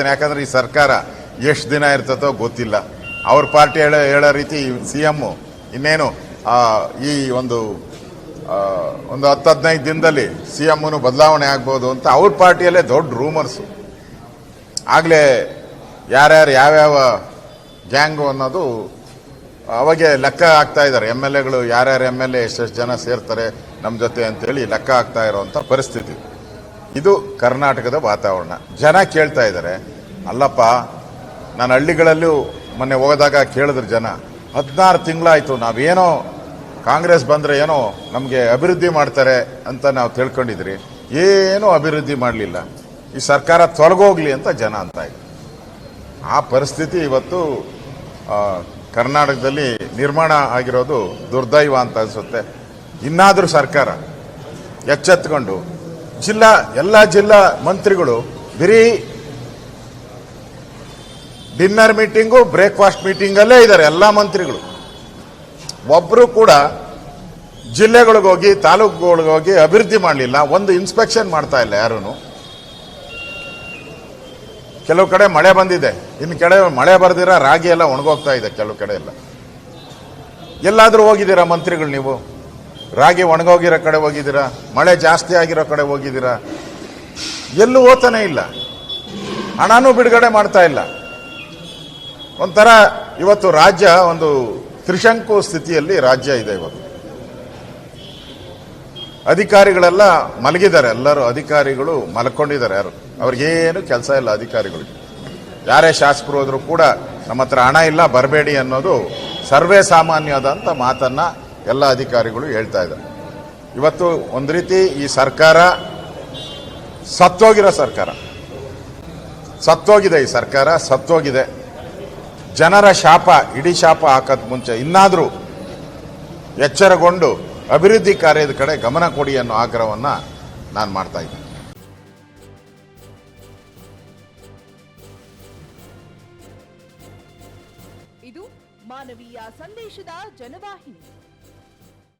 ಯಾಕಂದ್ರೆ ಈ ಸರ್ಕಾರ ಎಷ್ಟು ದಿನ ಇರ್ತದೋ ಗೊತ್ತಿಲ್ಲ. ಅವ್ರ ಪಾರ್ಟಿ ಹೇಳೋ ಹೇಳೋ ರೀತಿ ಸಿ ಎಮ್ಮು ಇನ್ನೇನು ಈ ಒಂದು ಒಂದು ಹತ್ತು ಹದಿನೈದು ದಿನದಲ್ಲಿ ಸಿ ಎಮ್ನು ಬದಲಾವಣೆ ಆಗ್ಬೋದು ಅಂತ ಅವ್ರ ಪಾರ್ಟಿಯಲ್ಲೇ ದೊಡ್ಡ ರೂಮರ್ಸು ಆಗಲೇ ಯಾರ್ಯಾರು ಯಾವ್ಯಾವ ಗ್ಯಾಂಗು ಅನ್ನೋದು ಅವಾಗೆ ಲೆಕ್ಕ ಆಗ್ತಾ ಇದ್ದಾರೆ. ಎಂ ಎಲ್ ಎಗಳು ಯಾರ್ಯಾರು ಎಂ ಎಲ್ ಎ ಎಷ್ಟೆಷ್ಟು ಜನ ಸೇರ್ತಾರೆ ನಮ್ಮ ಜೊತೆ ಅಂತೇಳಿ ಲೆಕ್ಕ ಆಗ್ತಾ ಇರೋವಂಥ ಪರಿಸ್ಥಿತಿ. ಇದು ಕರ್ನಾಟಕದ ವಾತಾವರಣ. ಜನ ಕೇಳ್ತಾ ಇದ್ದಾರೆ, ಅಲ್ಲಪ್ಪ, ನಾನು ಹಳ್ಳಿಗಳಲ್ಲೂ ಮೊನ್ನೆ ಹೋದಾಗ ಕೇಳಿದ್ರು ಜನ. ಹದಿನಾರು ತಿಂಗಳಾಯಿತು, ನಾವೇನೋ ಕಾಂಗ್ರೆಸ್ ಬಂದರೆ ಏನೋ ನಮಗೆ ಅಭಿವೃದ್ಧಿ ಮಾಡ್ತಾರೆ ಅಂತ ನಾವು ತಿಳ್ಕೊಂಡಿದ್ರಿ. ಏನೂ ಅಭಿವೃದ್ಧಿ ಮಾಡಲಿಲ್ಲ. ಈ ಸರ್ಕಾರ ತೊಲಗೋಗ್ಲಿ ಅಂತ ಜನ ಅಂತ ಇದೆ ಆ ಪರಿಸ್ಥಿತಿ ಇವತ್ತು ಕರ್ನಾಟಕದಲ್ಲಿ ನಿರ್ಮಾಣ ಆಗಿರೋದು ದುರ್ದೈವ ಅಂತ ಅನಿಸುತ್ತೆ. ಇನ್ನಾದರೂ ಸರ್ಕಾರ ಎಚ್ಚೆತ್ಕೊಂಡು ಜಿಲ್ಲಾ, ಎಲ್ಲ ಜಿಲ್ಲಾ ಮಂತ್ರಿಗಳು ಬರೀ ಡಿನ್ನರ್ ಮೀಟಿಂಗು, ಬ್ರೇಕ್ಫಾಸ್ಟ್ ಮೀಟಿಂಗಲ್ಲೇ ಇದ್ದಾರೆ ಎಲ್ಲ ಮಂತ್ರಿಗಳು. ಒಬ್ಬರು ಕೂಡ ಜಿಲ್ಲೆಗಳಿಗೋಗಿ, ತಾಲೂಕುಗಳಿಗೋಗಿ ಅಭಿವೃದ್ಧಿ ಮಾಡಲಿಲ್ಲ. ಒಂದು ಇನ್ಸ್ಪೆಕ್ಷನ್ ಮಾಡ್ತಾ ಇಲ್ಲ ಯಾರೂ ಕೆಲವು ಕಡೆ ಮಳೆ ಬಂದಿದೆ. ಇನ್ನು ಕಡೆ ಮಳೆ ಬರ್ದಿರ ರಾಗಿ ಎಲ್ಲ ಒಣಗೋಗ್ತಾ ಇದೆ ಕೆಲವು ಕಡೆ ಎಲ್ಲ. ಎಲ್ಲಾದರೂ ಹೋಗಿದ್ದೀರಾ ಮಂತ್ರಿಗಳು ನೀವು? ರಾಗಿ ಒಣಗೋಗಿರೋ ಕಡೆ ಹೋಗಿದ್ದೀರಾ? ಮಳೆ ಜಾಸ್ತಿ ಆಗಿರೋ ಕಡೆ ಹೋಗಿದ್ದೀರಾ? ಎಲ್ಲೂ ಓತಾನೆ ಇಲ್ಲ. ಹಣನೂ ಬಿಡುಗಡೆ ಮಾಡ್ತಾ ಇಲ್ಲ. ಒಂಥರ ಇವತ್ತು ರಾಜ್ಯ ಒಂದು ತ್ರಿಶಂಕು ಸ್ಥಿತಿಯಲ್ಲಿ ರಾಜ್ಯ ಇದೆ ಇವತ್ತು. ಅಧಿಕಾರಿಗಳೆಲ್ಲ ಮಲಗಿದ್ದಾರೆ. ಎಲ್ಲರೂ ಅಧಿಕಾರಿಗಳು ಮಲ್ಕೊಂಡಿದ್ದಾರೆ. ಯಾರು? ಅವ್ರಿಗೇನು ಕೆಲಸ ಇಲ್ಲ ಅಧಿಕಾರಿಗಳಿಗೆ. ಯಾರೇ ಶಾಸಕರು ಹೋದರೂ ಕೂಡ ನಮ್ಮ ಹತ್ರ ಹಣ ಇಲ್ಲ, ಬರಬೇಡಿ ಅನ್ನೋದು ಸರ್ವೇ ಸಾಮಾನ್ಯವಾದಂಥ ಮಾತನ್ನ ಎಲ್ಲ ಅಧಿಕಾರಿಗಳು ಹೇಳ್ತಾ ಇದ್ದಾರೆ. ಇವತ್ತು ಒಂದು ರೀತಿ ಈ ಸರ್ಕಾರ ಸತ್ತೋಗಿರೋ ಸರ್ಕಾರ. ಸತ್ತೋಗಿದೆ ಈ ಸರ್ಕಾರ, ಸತ್ತೋಗಿದೆ. ಜನರ ಶಾಪ, ಇಡೀ ಶಾಪ ಹಾಕೋದ್ ಮುಂಚೆ ಇನ್ನಾದರೂ ಎಚ್ಚರಗೊಂಡು ಅಭಿವೃದ್ಧಿ ಕಾರ್ಯದ ಕಡೆ ಗಮನ ಕೊಡಿ ಅನ್ನೋ ಆಗ್ರಹವನ್ನು ನಾನು ಮಾಡ್ತಾ ಇದ್ದೀನಿ. ಇದು ಮಾನವೀಯ ಸಂದೇಶದ ಜನವಾಹಿನಿ.